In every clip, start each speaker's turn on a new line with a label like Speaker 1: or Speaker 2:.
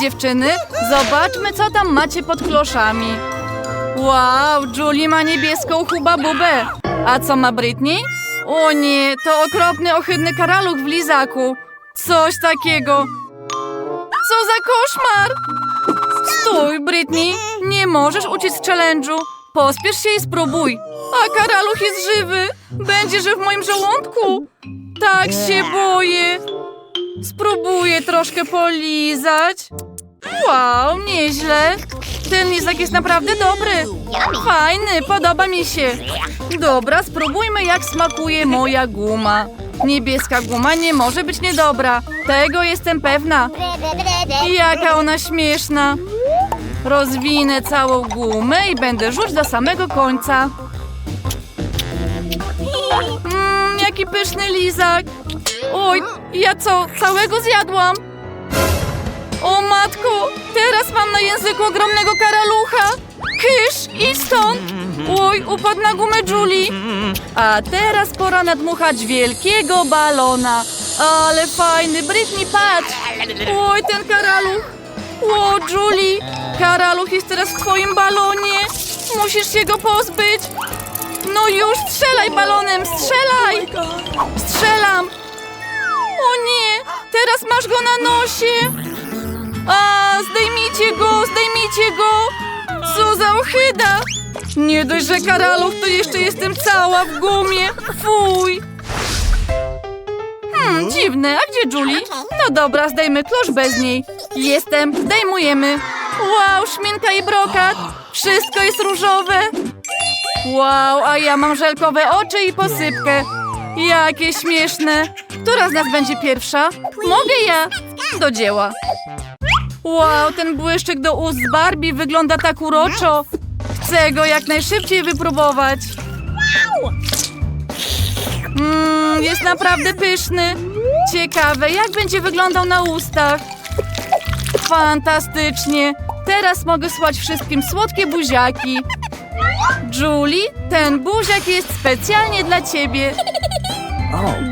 Speaker 1: Dziewczyny! Zobaczmy, co tam macie pod kloszami. Wow, Julie ma niebieską huba bubę. A co ma Britney? O nie, to okropny, ohydny karaluch w lizaku. Coś takiego. Co za koszmar! Stój, Britney! Nie możesz uciec challenge'u. Pospiesz się i spróbuj. A karaluch jest żywy. Będzie żył w moim żołądku. Tak się boję. Spróbuję troszkę polizać. Wow, nieźle. Ten lizak jest naprawdę dobry. Fajny, podoba mi się. Dobra, spróbujmy jak smakuje moja guma. Niebieska guma nie może być niedobra. Tego jestem pewna. Jaka ona śmieszna. Rozwinę całą gumę i będę rzuć do samego końca. Mmm, jaki pyszny lizak. Oj, ja co, całego zjadłam? O matko, teraz mam na języku ogromnego karalucha. Kysz, idź stąd. Oj, upadł na gumę Julie. A teraz pora nadmuchać wielkiego balona. Ale fajny, Britney, patrz. Oj, ten karaluch. O, Julie, karaluch jest teraz w twoim balonie. Musisz się go pozbyć. No już, strzelaj balonem, strzelaj. Strzelam. O nie, teraz masz go na nosie. A, zdejmijcie go, zdejmijcie go. Co za ochyda. Nie dość, że karaluch, to jeszcze jestem cała w gumie. Fuj. Hmm, dziwne. A gdzie Julie? No dobra, zdejmy klosz bez niej. Jestem, zdejmujemy. Wow, szminka i brokat. Wszystko jest różowe. Wow, a ja mam żelkowe oczy i posypkę. Jakie śmieszne. Która z nas będzie pierwsza? Mogę ja. Do dzieła. Wow, ten błyszczyk do ust Barbie wygląda tak uroczo. Chcę go jak najszybciej wypróbować. Mmm, jest naprawdę pyszny. Ciekawe, jak będzie wyglądał na ustach. Fantastycznie. Teraz mogę słać wszystkim słodkie buziaki. Julie, ten buziak jest specjalnie dla ciebie.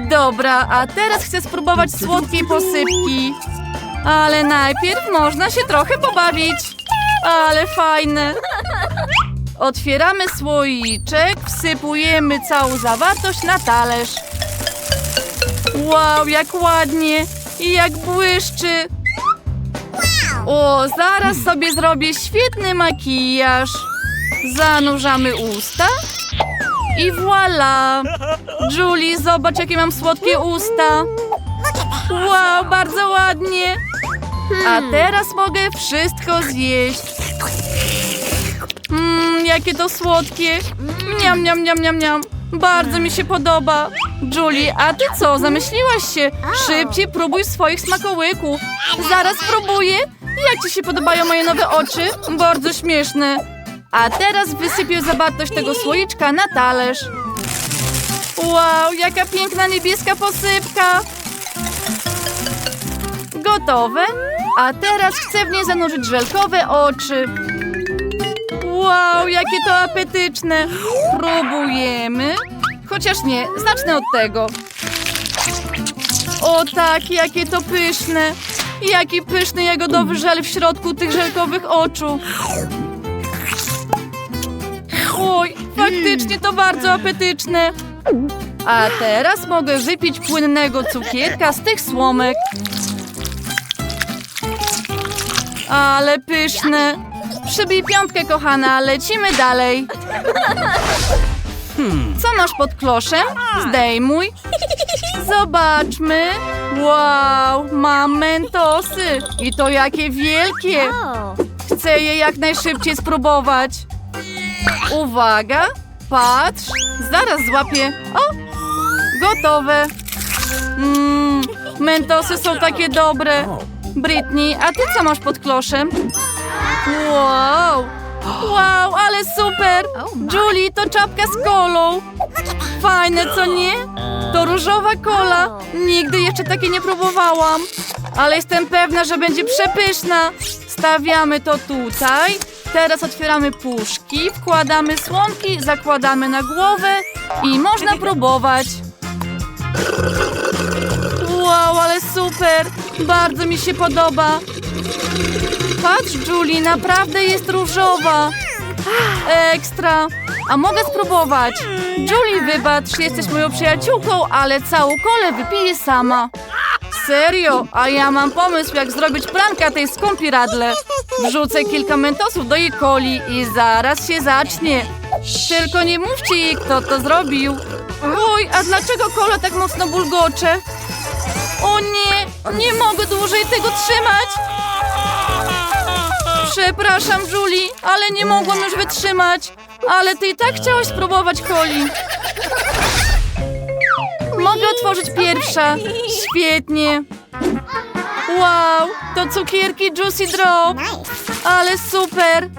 Speaker 1: Dobra, a teraz chcę spróbować słodkiej posypki. Ale najpierw można się trochę pobawić. Ale fajne. Otwieramy słoiczek, wsypujemy całą zawartość na talerz. Wow, jak ładnie i jak błyszczy. O, zaraz sobie zrobię świetny makijaż. Zanurzamy usta i voila! Julie, zobacz jakie mam słodkie usta. Wow, bardzo ładnie. A teraz mogę wszystko zjeść. Mmm, jakie to słodkie. Miam, miam, miam, miam, miam. Bardzo mi się podoba. Julie, a ty co, zamyśliłaś się? Szybciej próbuj swoich smakołyków. Zaraz próbuję. Jak ci się podobają moje nowe oczy? Bardzo śmieszne. A teraz wysypię zawartość tego słoiczka na talerz. Wow, jaka piękna niebieska posypka. Gotowe? A teraz chcę w nie zanurzyć żelkowe oczy. Wow, jakie to apetyczne. Próbujemy. Chociaż nie, zacznę od tego. O tak, jakie to pyszne. Jaki pyszny jagodowy żel w środku tych żelkowych oczu. Oj, faktycznie to bardzo apetyczne. A teraz mogę wypić płynnego cukierka z tych słomek. Ale pyszne. Przybij piątkę, kochana, lecimy dalej. Co masz pod kloszem? Zdejmuj. Zobaczmy. Wow, mam mentosy. I to jakie wielkie. Chcę je jak najszybciej spróbować. Uwaga, patrz. Zaraz złapię. O, gotowe. Mmm, mentosy są takie dobre. Britney, a ty co masz pod kloszem? Wow! Wow, ale super! Julie, to czapka z kolą. Fajne, co nie? To różowa kola. Nigdy jeszcze takiej nie próbowałam. Ale jestem pewna, że będzie przepyszna. Stawiamy to tutaj. Teraz otwieramy puszki, wkładamy słomki, zakładamy na głowę i można próbować. Wow, ale super! Bardzo mi się podoba. Patrz, Julie, naprawdę jest różowa. Ekstra. A mogę spróbować? Julie, wybacz, jesteś moją przyjaciółką, ale całą kolę wypiję sama. Serio? A ja mam pomysł, jak zrobić pranka tej skąpi radle. Wrzucę kilka mentosów do jej coli i zaraz się zacznie. Tylko nie mówcie jej, kto to zrobił. Oj, a dlaczego kola tak mocno bulgocze? O nie, nie mogę dłużej tego trzymać. Przepraszam, Julie, ale nie mogłam już wytrzymać. Ale ty i tak chciałaś spróbować coli. Mogę otworzyć pierwsza. Świetnie. Wow, to cukierki Juicy Drop. Ale super.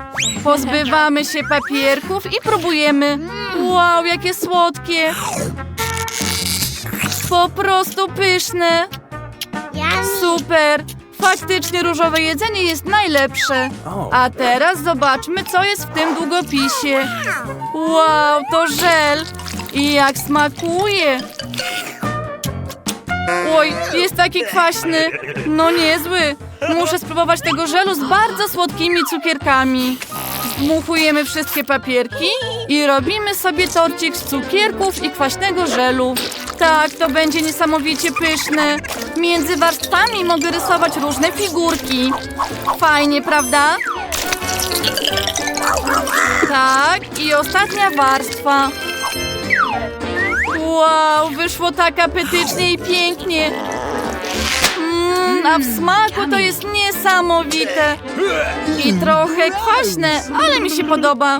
Speaker 1: Pozbywamy się papierków i próbujemy. Wow, jakie słodkie. Po prostu pyszne. Super! Faktycznie różowe jedzenie jest najlepsze. A teraz zobaczmy, co jest w tym długopisie. Wow, to żel! I jak smakuje! Oj, jest taki kwaśny. No niezły. Muszę spróbować tego żelu z bardzo słodkimi cukierkami. Zdmuchujemy wszystkie papierki i robimy sobie torcik z cukierków i kwaśnego żelu. Tak, to będzie niesamowicie pyszne. Między warstwami mogę rysować różne figurki. Fajnie, prawda? Tak, i ostatnia warstwa. Wow, wyszło tak apetycznie i pięknie. Mm, a w smaku to jest niesamowite. I trochę kwaśne, ale mi się podoba.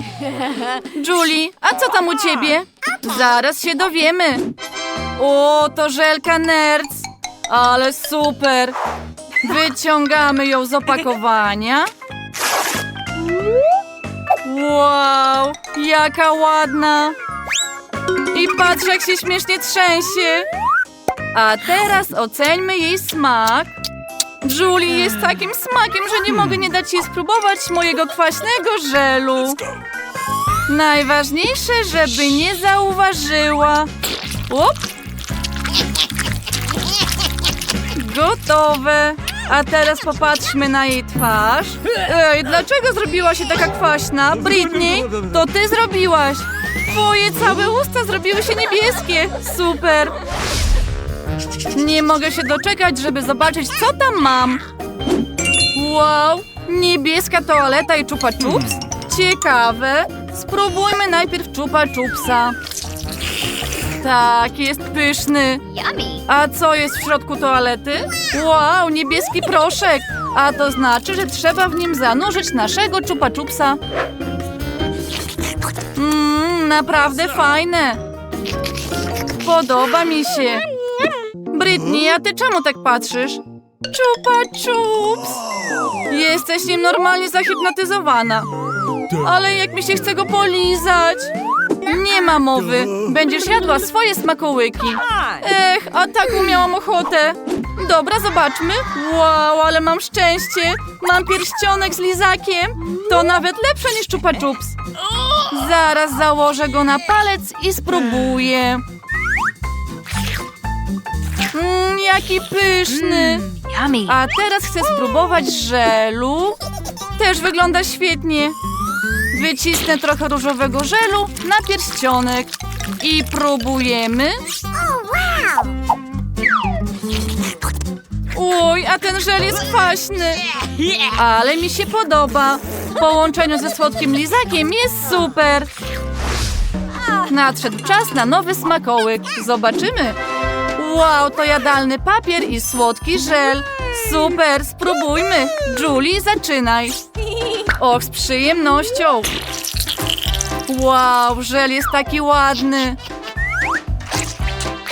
Speaker 1: Julie, a co tam u ciebie? Zaraz się dowiemy. O, to żelka Nerds. Ale super. Wyciągamy ją z opakowania. Wow, jaka ładna. I patrz, jak się śmiesznie trzęsie. A teraz oceńmy jej smak. Julie jest takim smakiem, że nie mogę nie dać jej spróbować mojego kwaśnego żelu. Najważniejsze, żeby nie zauważyła. Up. Gotowe. A teraz popatrzmy na jej twarz. Ej, dlaczego zrobiła się taka kwaśna? Britney, to ty zrobiłaś. Twoje całe usta zrobiły się niebieskie. Super. Nie mogę się doczekać, żeby zobaczyć, co tam mam. Wow, niebieska toaleta i chupa chups? Ciekawe. Spróbujmy najpierw chupa chupsa. Tak, jest pyszny. A co jest w środku toalety? Wow, niebieski proszek. A to znaczy, że trzeba w nim zanurzyć naszego chupa chupsa. Mmm, naprawdę fajne. Podoba mi się. Britney, a ty czemu tak patrzysz? Chupa chups. Jesteś nim normalnie zahipnotyzowana. Ale jak mi się chce go polizać. Nie ma mowy. Będziesz jadła swoje smakołyki. Ech, a taką miałam ochotę. Dobra, zobaczmy. Wow, ale mam szczęście. Mam pierścionek z lizakiem. To nawet lepsze niż chupa chups. Zaraz założę go na palec i spróbuję. Mmm, jaki pyszny.
Speaker 2: Yummy.
Speaker 1: A teraz chcę spróbować żelu. Też wygląda świetnie. Wycisnę trochę różowego żelu na pierścionek. I próbujemy. Oj, a ten żel jest kwaśny. Ale mi się podoba. W połączeniu ze słodkim lizakiem jest super. Nadszedł czas na nowy smakołyk. Zobaczymy. Wow, to jadalny papier i słodki żel. Super, spróbujmy. Julie, zaczynaj. Och, z przyjemnością. Wow, żel jest taki ładny.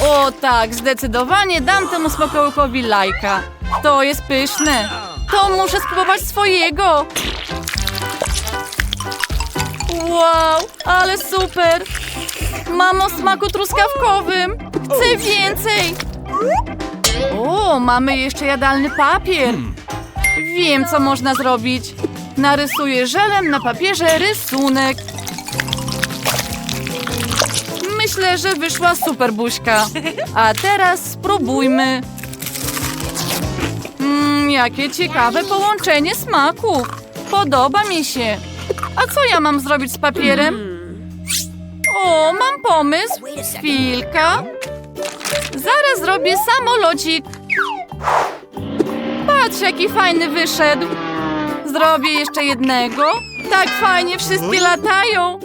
Speaker 1: O tak, zdecydowanie dam temu smakołykowi lajka. To jest pyszne. To muszę spróbować swojego. Wow, ale super. Mam o smaku truskawkowym. Chcę więcej. O, mamy jeszcze jadalny papier. Wiem, co można zrobić. Narysuję żelem na papierze rysunek. Myślę, że wyszła super buźka. A teraz spróbujmy. Mmm, Jakie ciekawe połączenie smaków. Podoba mi się. A co ja mam zrobić z papierem? O, mam pomysł. Chwilka. Zaraz zrobię samolocik. Patrz, jaki fajny wyszedł. Zrobię jeszcze jednego. Tak fajnie wszystkie latają.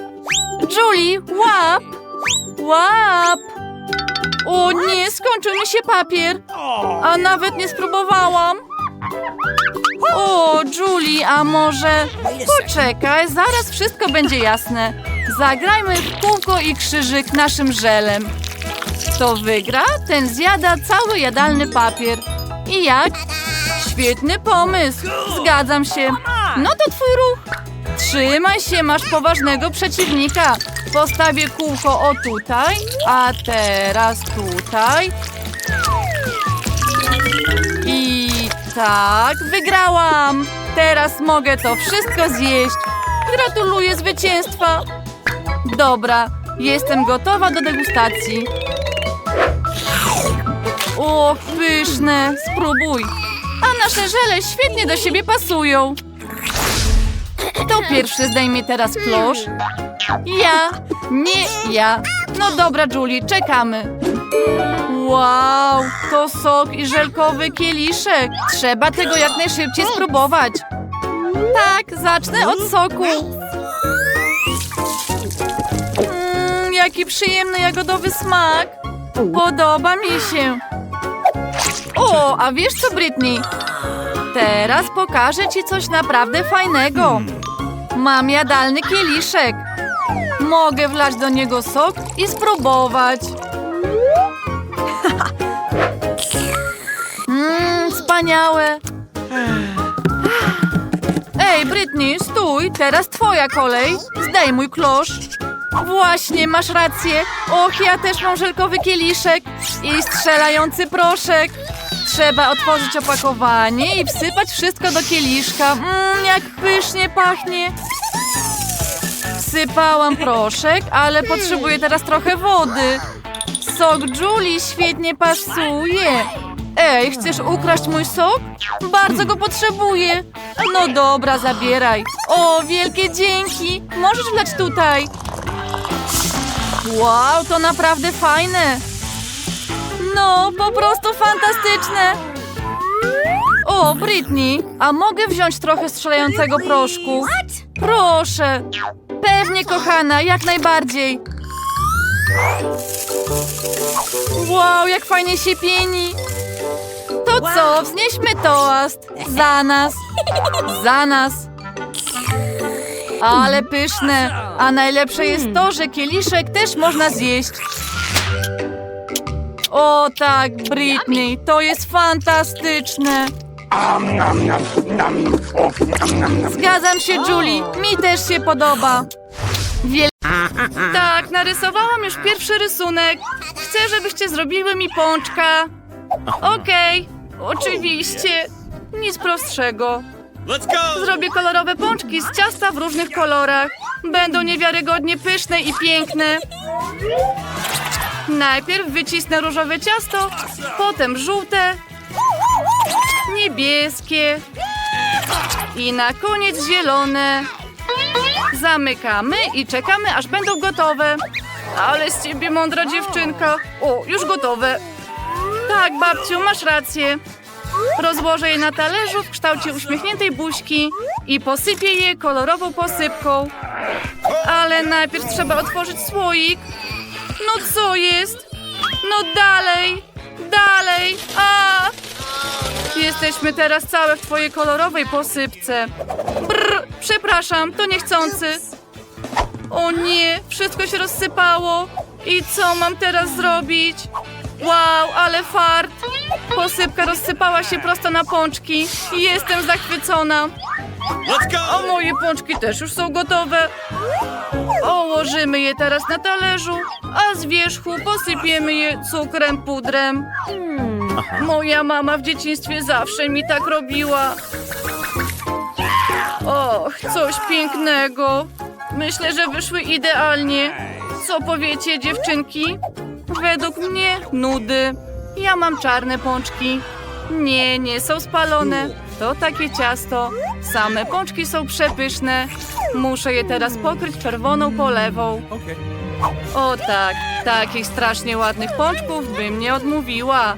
Speaker 1: Julie, łap! Łap! O nie, skończył mi się papier. A nawet nie spróbowałam. O, Julie, a może... Poczekaj, zaraz wszystko będzie jasne. Zagrajmy w kółko i krzyżyk naszym żelem. Kto wygra, ten zjada cały jadalny papier. I jak? Świetny pomysł. Zgadzam się. No to twój ruch. Trzymaj się, masz poważnego przeciwnika. Postawię kółko o tutaj, a teraz tutaj. I tak, wygrałam. Teraz mogę to wszystko zjeść. Gratuluję zwycięstwa. Dobra, jestem gotowa do degustacji. O, pyszne, spróbuj. A nasze żele świetnie do siebie pasują. Kto pierwszy zdejmie teraz klosz? Ja, nie ja. No dobra, Julie, czekamy. Wow, to sok i żelkowy kieliszek. Trzeba tego jak najszybciej spróbować. Tak, zacznę od soku. Mmm, jaki przyjemny jagodowy smak. Podoba mi się. O, a wiesz co, Britney? Teraz pokażę ci coś naprawdę fajnego. Mam jadalny kieliszek. Mogę wlać do niego sok i spróbować. Mmm, wspaniałe. Ej, Britney, stój, teraz twoja kolej. Zdejmuj klosz. Właśnie, masz rację. Och, ja też mam żelkowy kieliszek i strzelający proszek. Trzeba otworzyć opakowanie i wsypać wszystko do kieliszka. Mmm, jak pysznie pachnie. Wsypałam proszek, ale potrzebuję teraz trochę wody. Sok Julie świetnie pasuje. Ej, chcesz ukraść mój sok? Bardzo go potrzebuję. No dobra, zabieraj. O, wielkie dzięki. Możesz wlać tutaj. Wow, to naprawdę fajne. No, po prostu fantastyczne. O, Britney, a mogę wziąć trochę strzelającego proszku? Proszę. Pewnie, kochana, jak najbardziej. Wow, jak fajnie się pieni. To co, wznieśmy toast. Za nas. Za nas. Ale pyszne. A najlepsze jest to, że kieliszek też można zjeść. O tak, Britney, to jest fantastyczne. Zgadzam się, Julie. Mi też się podoba. Wiel... Tak, narysowałam już pierwszy rysunek. Chcę, żebyście zrobiły mi pączka. Okej, oczywiście. Nic prostszego. Zrobię kolorowe pączki z ciasta w różnych kolorach. Będą niewiarygodnie pyszne i piękne. Najpierw wycisnę różowe ciasto, potem żółte, niebieskie i na koniec zielone. Zamykamy i czekamy, aż będą gotowe. Ale z ciebie mądra dziewczynka. O, już gotowe. Tak, babciu, masz rację. Rozłożę je na talerzu w kształcie uśmiechniętej buźki i posypię je kolorową posypką. Ale najpierw trzeba otworzyć słoik. No co jest? No dalej, dalej, a! Jesteśmy teraz całe w twojej kolorowej posypce. Brr, przepraszam, to niechcący. O nie, wszystko się rozsypało. I co mam teraz zrobić? Wow, ale fart! Posypka rozsypała się prosto na pączki. Jestem zachwycona. A moje pączki też już są gotowe. Położymy je teraz na talerzu, a z wierzchu posypiemy je cukrem, pudrem. Moja mama w dzieciństwie zawsze mi tak robiła. Och, coś pięknego. Myślę, że wyszły idealnie. Co powiecie, dziewczynki? Według mnie nudy. Ja mam czarne pączki. Nie, nie są spalone. To takie ciasto. Same pączki są przepyszne. Muszę je teraz pokryć czerwoną polewą. O tak, takich strasznie ładnych pączków bym nie odmówiła.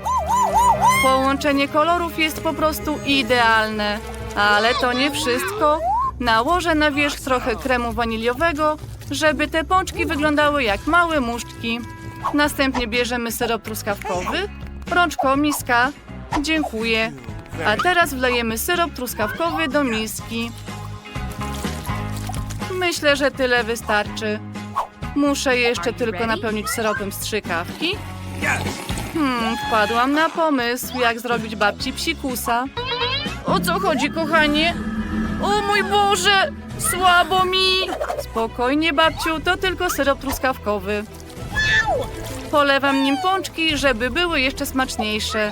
Speaker 1: Połączenie kolorów jest po prostu idealne. Ale to nie wszystko. Nałożę na wierzch trochę kremu waniliowego, żeby te pączki wyglądały jak małe muszczki. Następnie bierzemy syrop truskawkowy. Rączko, miska. Dziękuję. A teraz wlejemy syrop truskawkowy do miski. Myślę, że tyle wystarczy. Muszę jeszcze tylko napełnić syropem strzykawki. Hmm, wpadłam na pomysł, jak zrobić babci psikusa. O co chodzi, kochanie? O mój Boże! Słabo mi! Spokojnie, babciu, to tylko syrop truskawkowy. Polewam nim pączki, żeby były jeszcze smaczniejsze.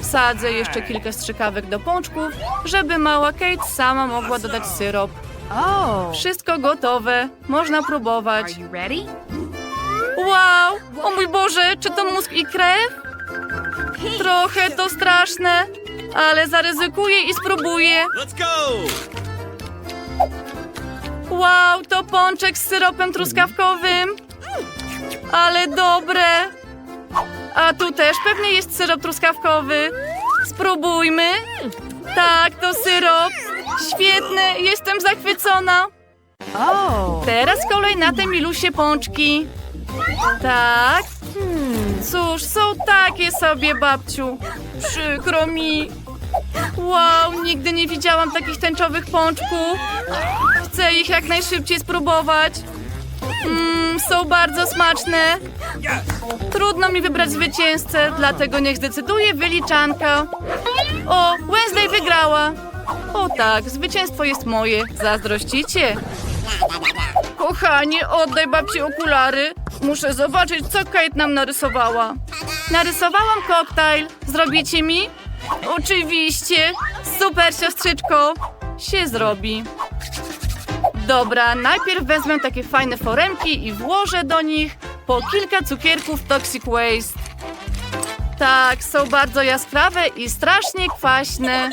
Speaker 1: Wsadzę jeszcze kilka strzykawek do pączków, żeby mała Kate sama mogła dodać syrop.
Speaker 3: Oh.
Speaker 1: Wszystko gotowe, można próbować.
Speaker 3: Are you ready?
Speaker 1: Wow! O mój Boże, czy to mózg i krew? Trochę to straszne, ale zaryzykuję i spróbuję.
Speaker 2: Let's go!
Speaker 1: Wow, to pączek z syropem truskawkowym. Ale dobre. A tu też pewnie jest syrop truskawkowy. Spróbujmy. Tak, to syrop. Świetny, jestem zachwycona.
Speaker 3: Oh.
Speaker 1: Teraz kolej na te milusie pączki. Tak. Cóż, są takie sobie, babciu. Przykro mi. Wow, nigdy nie widziałam takich tęczowych pączków. Chcę ich jak najszybciej spróbować. Mmm, są bardzo smaczne. Trudno mi wybrać zwycięzcę, dlatego niech zdecyduje wyliczanka. O, Wednesday wygrała. O tak, zwycięstwo jest moje. Zazdrościcie? Kochanie, oddaj babci okulary. Muszę zobaczyć, co Kate nam narysowała. Narysowałam koktajl. Zrobicie mi? Oczywiście. Super, siostrzyczko. Się zrobi. Dobra, najpierw wezmę takie fajne foremki i włożę do nich po kilka cukierków Toxic Waste. Tak, są bardzo jaskrawe i strasznie kwaśne.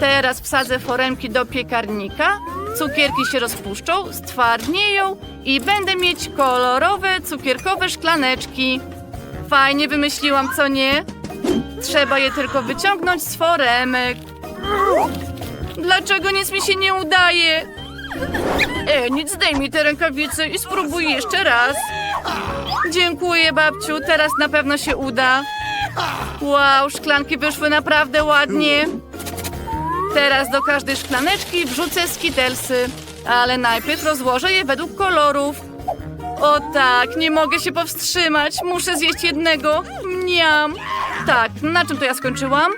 Speaker 1: Teraz wsadzę foremki do piekarnika. Cukierki się rozpuszczą, stwardnieją i będę mieć kolorowe cukierkowe szklaneczki. Fajnie wymyśliłam, co nie? Trzeba je tylko wyciągnąć z foremek. Dlaczego nic mi się nie udaje? E, nic zdejmij te rękawice i spróbuj jeszcze raz. Dziękuję, babciu, teraz na pewno się uda. Wow, szklanki wyszły naprawdę ładnie. Teraz do każdej szklaneczki wrzucę skitelsy, ale najpierw rozłożę je według kolorów. O tak, nie mogę się powstrzymać. Muszę zjeść jednego. Mniam. Tak, na czym to ja skończyłam?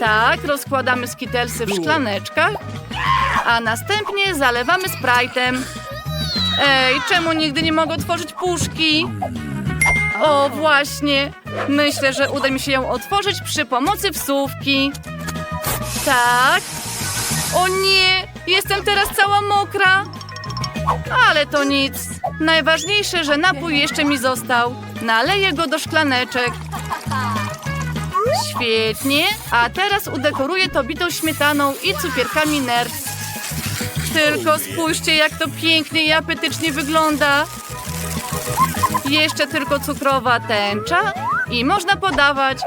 Speaker 1: Tak, rozkładamy skitelsy w szklaneczkach, a następnie zalewamy Sprite'em. Ej, czemu nigdy nie mogę otworzyć puszki? O, właśnie. Myślę, że uda mi się ją otworzyć przy pomocy wsówki. Tak. O nie, jestem teraz cała mokra. Ale to nic. Najważniejsze, że napój jeszcze mi został. Naleję go do szklaneczek. Świetnie. A teraz udekoruję to bitą śmietaną i cukierkami nerd. Tylko spójrzcie, jak to pięknie i apetycznie wygląda. Jeszcze tylko cukrowa tęcza i można podawać.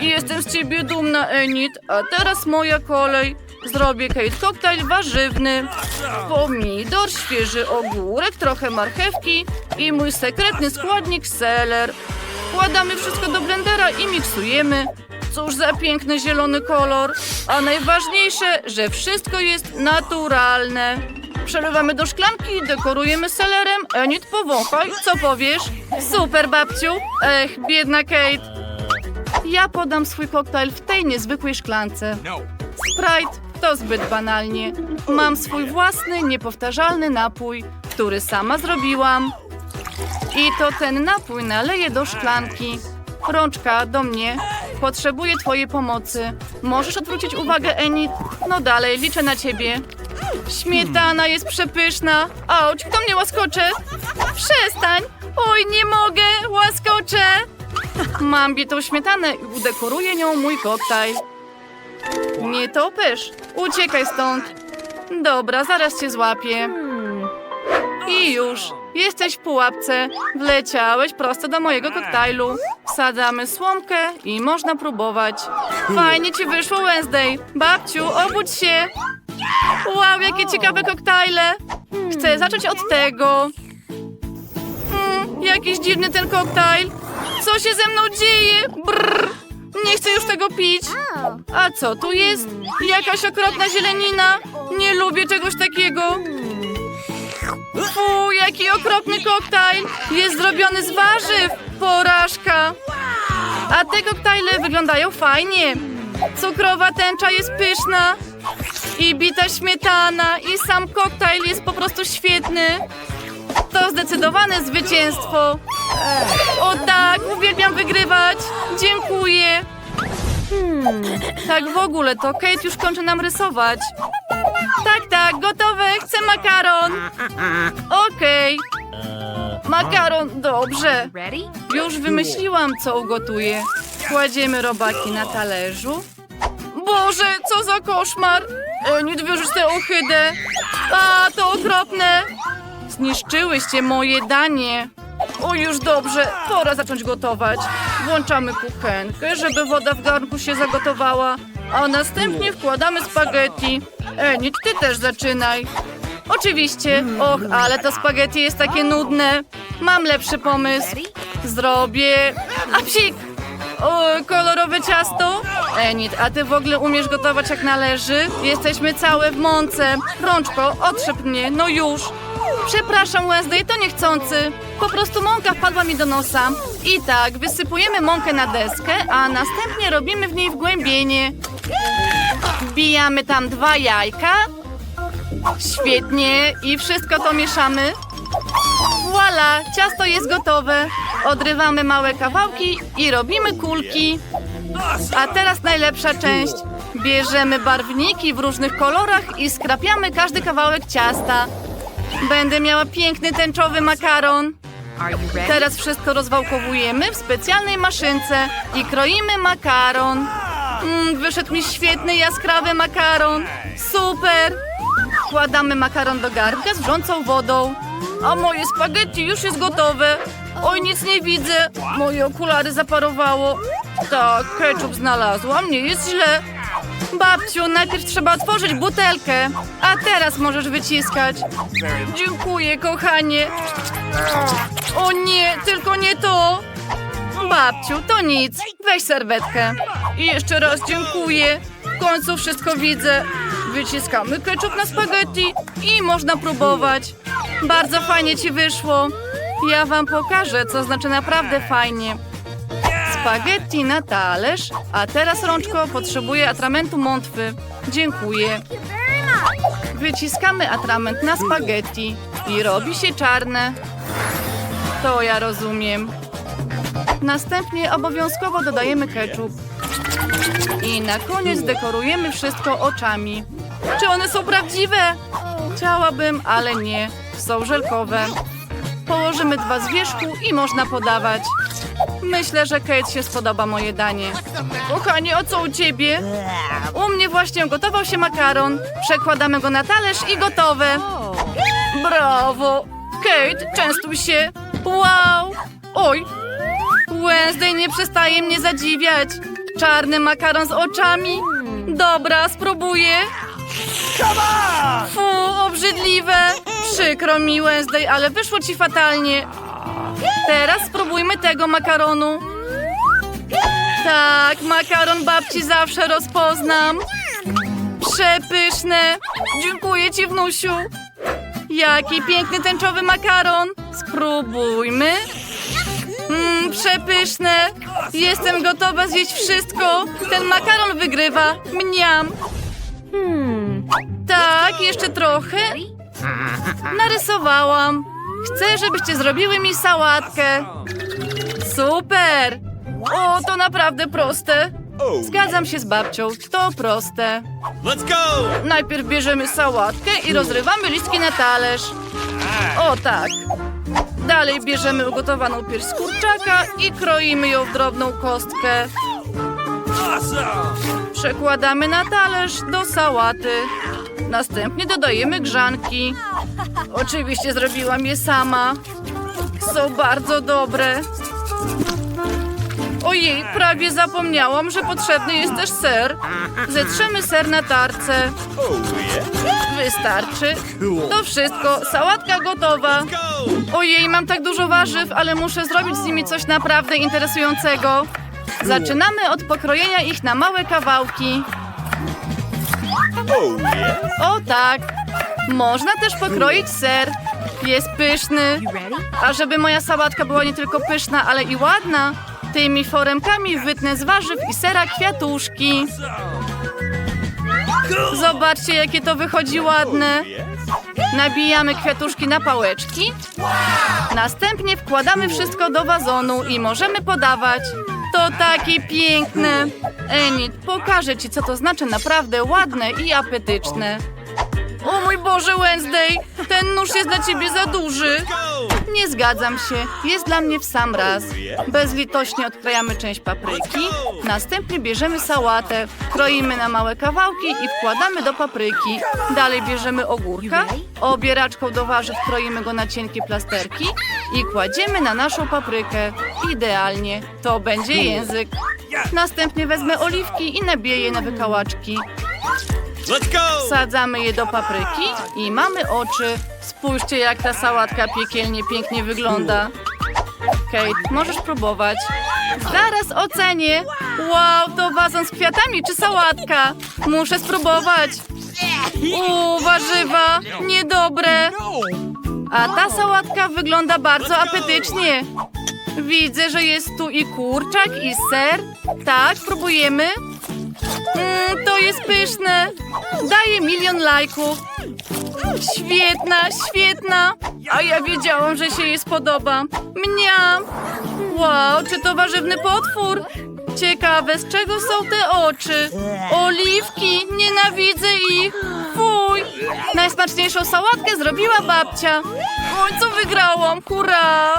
Speaker 1: Jestem z ciebie dumna, Enid. A teraz moja kolej. Zrobię Kate koktajl warzywny. Pomidor, świeży ogórek, trochę marchewki i mój sekretny składnik seler. Wkładamy wszystko do blendera i miksujemy. Cóż za piękny zielony kolor. A najważniejsze, że wszystko jest naturalne. Przelewamy do szklanki i dekorujemy selerem. Enid, powąchaj, co powiesz? Super, babciu. Ech, biedna Kate. Ja podam swój koktajl w tej niezwykłej szklance.
Speaker 2: No.
Speaker 1: Sprite to zbyt banalnie. Mam swój własny, niepowtarzalny napój, który sama zrobiłam. I to ten napój naleję do szklanki. Rączka, do mnie. Potrzebuję twojej pomocy. Możesz odwrócić uwagę, Enid? No dalej, liczę na ciebie. Śmietana jest przepyszna. Auć, kto mnie łaskocze? Przestań! Oj, nie mogę, łaskocze! Mam bitą śmietanę i udekoruję nią mój koktajl. Nie topesz. Uciekaj stąd. Dobra, zaraz cię złapię. I już. Jesteś w pułapce. Wleciałeś prosto do mojego koktajlu. Wsadzamy słomkę i można próbować. Fajnie ci wyszło, Wednesday. Babciu, obudź się. Wow, jakie ciekawe koktajle. Chcę zacząć od tego. Mm, jakiś dziwny ten koktajl. Co się ze mną dzieje? Brrr. Nie chcę już tego pić. A co tu jest? Jakaś okropna zielenina. Nie lubię czegoś takiego. Jaki okropny koktajl! Jest zrobiony z warzyw! Porażka! A te koktajle wyglądają fajnie. Cukrowa tęcza jest pyszna. I bita śmietana. I sam koktajl jest po prostu świetny. To zdecydowane zwycięstwo. O tak, uwielbiam wygrywać. Dziękuję. Tak w ogóle to Kate już kończy nam rysować. Tak, tak, gotowe. Chcę makaron. Okej. Makaron, dobrze. Już wymyśliłam, co ugotuję. Kładziemy robaki na talerzu. Boże, co za koszmar! E, nie wierzysz tę ohydę. A, to okropne. Zniszczyłyście moje danie. O, już dobrze, pora zacząć gotować. Włączamy kuchenkę, żeby woda w garnku się zagotowała, a następnie wkładamy spaghetti. Enid, ty też zaczynaj. Oczywiście. Och, ale to spaghetti jest takie nudne. Mam lepszy pomysł. Zrobię... A psik! O, kolorowe ciasto? Enid, a ty w ogóle umiesz gotować jak należy? Jesteśmy całe w mące. Rączko, otrzep mnie, no już. Przepraszam, Wednesday, to niechcący. Po prostu mąka wpadła mi do nosa. I tak, wysypujemy mąkę na deskę, a następnie robimy w niej wgłębienie. Wbijamy tam dwa jajka. Świetnie. I wszystko to mieszamy. Voila, ciasto jest gotowe. Odrywamy małe kawałki i robimy kulki. A teraz najlepsza część. Bierzemy barwniki w różnych kolorach i skrapiamy każdy kawałek ciasta. Będę miała piękny tęczowy makaron. Teraz wszystko rozwałkowujemy w specjalnej maszynce i kroimy makaron. Mm, wyszedł mi świetny, jaskrawy makaron. Super! Wkładamy makaron do garnka z wrzącą wodą. A moje spaghetti już jest gotowe. Oj, nic nie widzę. Moje okulary zaparowało. Tak, ketchup znalazłam, nie jest źle. Babciu, najpierw trzeba otworzyć butelkę, a teraz możesz wyciskać. Dziękuję, kochanie. O nie, tylko nie to! Babciu, to nic. Weź serwetkę. I jeszcze raz dziękuję. W końcu wszystko widzę. Wyciskamy ketchup na spaghetti i można próbować. Bardzo fajnie ci wyszło. Ja wam pokażę, co znaczy naprawdę fajnie. Spaghetti na talerz, a teraz rączko potrzebuje atramentu mątwy. Dziękuję. Wyciskamy atrament na spaghetti i robi się czarne. To ja rozumiem. Następnie obowiązkowo dodajemy ketchup. I na koniec dekorujemy wszystko oczami. Czy one są prawdziwe? Chciałabym, ale nie. Są żelkowe. Położymy dwa z wierzchu i można podawać. Myślę, że Kate się spodoba moje danie. Kochanie, o co u ciebie? U mnie właśnie gotował się makaron. Przekładamy go na talerz i gotowe. Brawo! Kate, częstuj się! Wow! Oj! Wednesday nie przestaje mnie zadziwiać. Czarny makaron z oczami. Dobra, spróbuję. Fu, obrzydliwe. Przykro mi, Wednesday, ale wyszło ci fatalnie. Teraz spróbujmy tego makaronu. Tak, makaron babci zawsze rozpoznam. Przepyszne. Dziękuję ci, wnusiu. Jaki piękny tęczowy makaron! Spróbujmy. Mmm, przepyszne! Jestem gotowa zjeść wszystko! Ten makaron wygrywa! Mniam!
Speaker 3: Hmm.
Speaker 1: Tak, jeszcze trochę. Narysowałam. Chcę, żebyście zrobiły mi sałatkę. Super! O, to naprawdę proste. Zgadzam się z babcią, to proste.
Speaker 2: Let's go!
Speaker 1: Najpierw bierzemy sałatkę i rozrywamy listki na talerz. O tak. Dalej bierzemy ugotowaną pierś z kurczaka i kroimy ją w drobną kostkę. Przekładamy na talerz do sałaty. Następnie dodajemy grzanki. Oczywiście zrobiłam je sama. Są bardzo dobre. Ojej, prawie zapomniałam, że potrzebny jest też ser. Zetrzemy ser na tarce. Wystarczy. To wszystko. Sałatka gotowa.
Speaker 2: Go!
Speaker 1: Ojej, mam tak dużo warzyw, ale muszę zrobić z nimi coś naprawdę interesującego. Zaczynamy od pokrojenia ich na małe kawałki. O tak. Można też pokroić ser. Jest pyszny. A żeby moja sałatka była nie tylko pyszna, ale i ładna, tymi foremkami wytnę z warzyw i sera kwiatuszki. Zobaczcie, jakie to wychodzi ładne. Nabijamy kwiatuszki na pałeczki. Następnie wkładamy wszystko do wazonu i możemy podawać. To takie piękne. Enid, pokażę ci, co to znaczy naprawdę ładne i apetyczne. O mój Boże, Wednesday, ten nóż jest dla ciebie za duży. Nie zgadzam się. Jest dla mnie w sam raz. Bezlitośnie odkrajamy część papryki. Następnie bierzemy sałatę, kroimy na małe kawałki i wkładamy do papryki. Dalej bierzemy ogórka. Obieraczką do warzyw kroimy go na cienkie plasterki i kładziemy na naszą paprykę. Idealnie. To będzie język. Następnie wezmę oliwki i nabiję je na wykałaczki.
Speaker 2: Let's go!
Speaker 1: Wsadzamy je do papryki i mamy oczy. Spójrzcie, jak ta sałatka piekielnie pięknie wygląda. Kate, możesz próbować. Zaraz ocenię. Wow, to wazon z kwiatami czy sałatka? Muszę spróbować. Uuu, warzywa, niedobre. A ta sałatka wygląda bardzo apetycznie. Widzę, że jest tu i kurczak, i ser. Tak, próbujemy. Mm, to jest pyszne. Daję milion lajków. Świetna, świetna. A ja wiedziałam, że się jej spodoba. Mniam. Wow, czy to warzywny potwór? Ciekawe, z czego są te oczy? Oliwki, nienawidzę ich. Fuj. Najsmaczniejszą sałatkę zrobiła babcia. W końcu wygrałam, hurra.